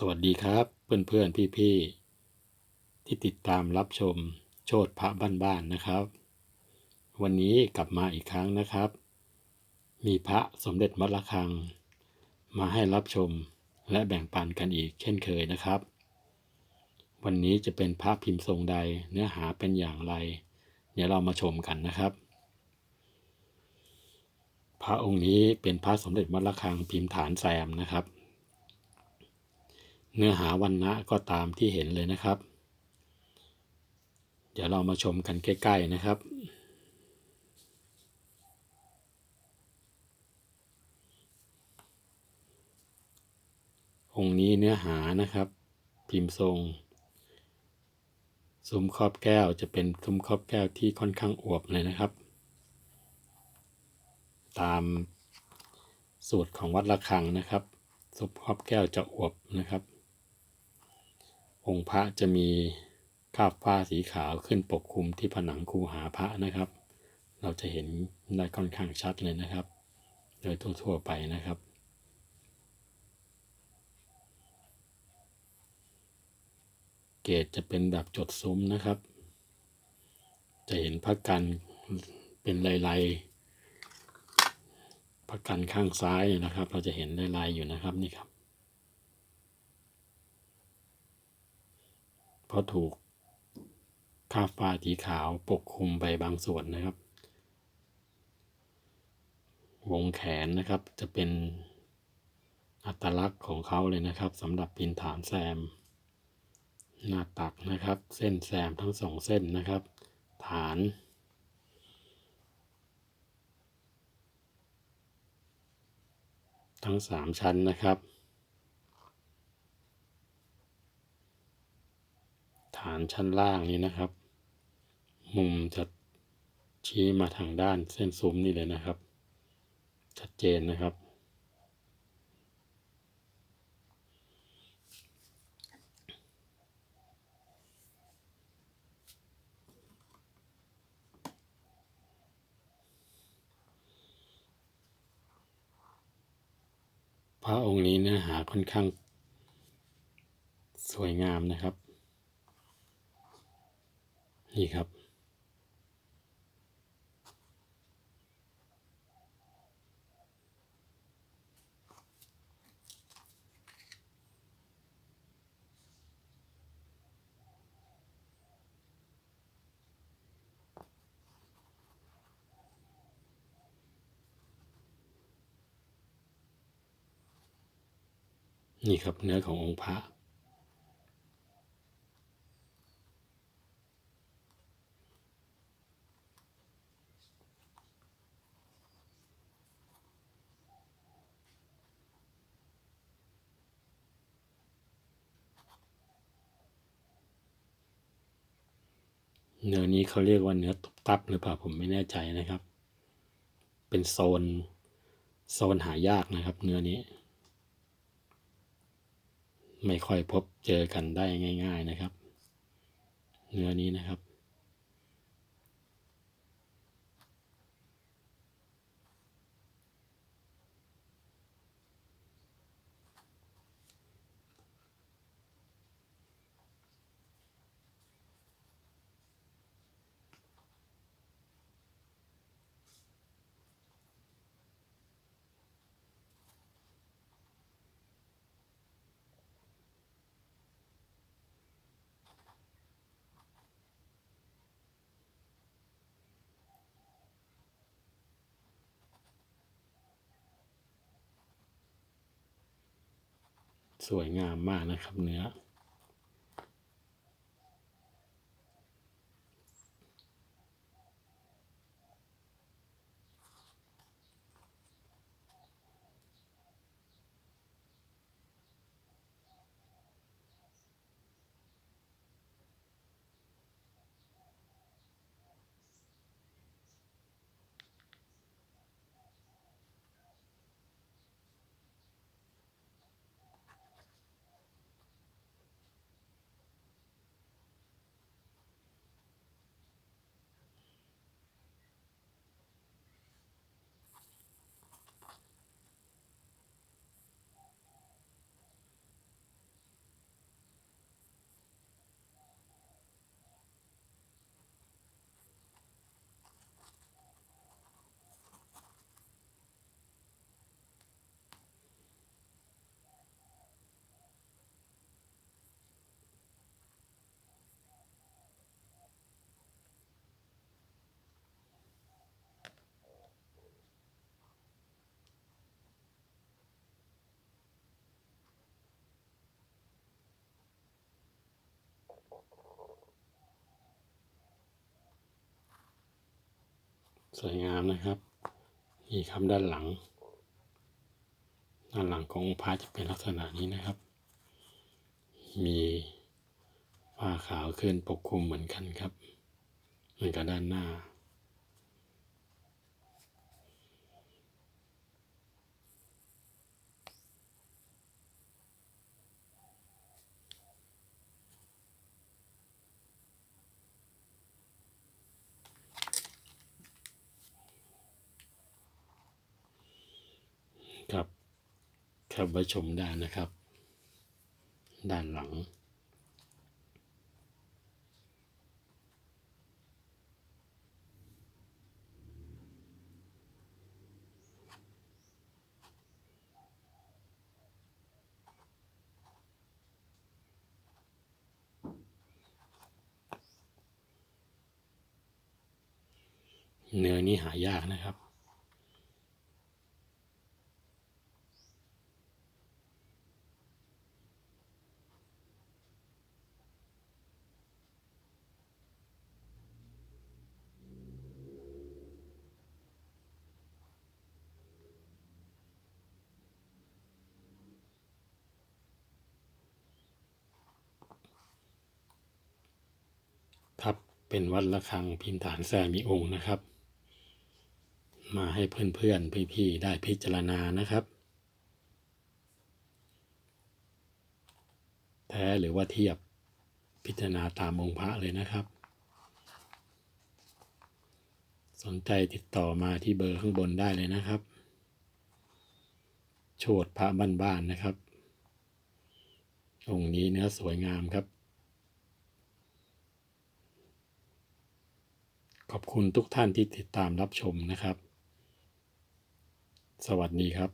สวัสดีครับ เพื่อนเพื่อนพี่พี่ๆ ที่ติดตามรับชมโชดพระบ้านๆนะครับ วันนี้กลับมาอีกครั้งนะครับ มีพระสมเด็จวัดระฆัง มาให้รับชมและแบ่งปันกันอีกเช่นเคยนะครับ วันนี้จะเป็นพระพิมพ์ทรงใดเนื้อหาเป็นอย่างไร เดี๋ยวเรามาชมกันนะครับ พระองค์นี้เป็นพระสมเด็จวัดระฆังพิมพ์ฐานแซมนะครับ เนื้อหาวันนะก็ตามที่เห็นเลยนะครับ เดี๋ยวเรามาชมกันใกล้ ๆ นะครับ องค์นี้เนื้อหานะครับ พิมพ์ทรงซุ้มครอบแก้วจะเป็นซุ้มครอบแก้วที่ค่อนข้างอวบเลยนะครับ ตามสูตรของวัดระฆังนะครับซุ้มครอบแก้วจะอวบนะครับ องค์พระจะมีคาบฟ้าสีขาวขึ้นปกคลุมที่ผนังคูหาพระนะครับ เราจะเห็นได้ค่อนข้างชัดเลยนะครับ โดยทั่วๆไปนะครับเกรดจะเป็นแบบจดซุ้มนะครับ จะเห็นพระกันเป็นลายๆพระกันข้างซ้ายนะครับ เราจะเห็นลายๆอยู่นะครับนี่ครับ เพราะถูกคาบฟ้าสีขาวปกคลุมไปบางส่วนนะครับ วงแขนนะครับจะเป็นอัตลักษณ์ของเขาเลยนะครับสำหรับพินฐานแซม หน้าตักนะครับ เส้นแซมทั้งสองเส้นนะครับ ฐาน ทั้งสามชั้นนะครับ ฐาน ชั้นล่างนี้นะครับ มุมจะชี้มาทางด้านเส้นซุ้มนี่เลยนะครับ ชัดเจนนะครับ พระองค์นี้เนื้อหาค่อนข้างสวยงามนะครับ นี่ครับ นี่ครับเนื้อขององค์พระ เนื้อนี้เขาเรียกว่าเนื้อตุบตับหรือเปล่าผมไม่แน่ใจนะครับ เป็นโซนโซนหายากนะครับ เนื้อนี้ ไม่ค่อยพบเจอกันได้ง่าย ๆนะครับ เนื้อนี้นะครับ สวยงามมากนะครับเนื้อ สวยงามนะครับ นี่ครับด้านหลัง ด้านหลังขององค์พระจะเป็นลักษณะนี้นะครับ มีผ้าขาวขึ้นปกคลุมเหมือนกันครับเหมือนกับด้านหน้า ครับแคปไว้ชมด้นนะครับ ด้านหลัง เนื้อนี้หายากนะครับ เป็นวัดระฆังพิมพ์ฐานแซมีองค์นะครับ มาให้เพื่อนๆพี่ๆได้พิจารณานะครับ แท้หรือว่าเทียบพิจารณาตามองค์พระเลยนะครับ สนใจติดต่อมาที่เบอร์ข้างบนได้เลยนะครับ โชดพระบ้านๆนะครับองค์นี้เนื้อสวยงามครับ ขอบคุณทุกท่านที่ติดตามรับชมนะครับ สวัสดีครับ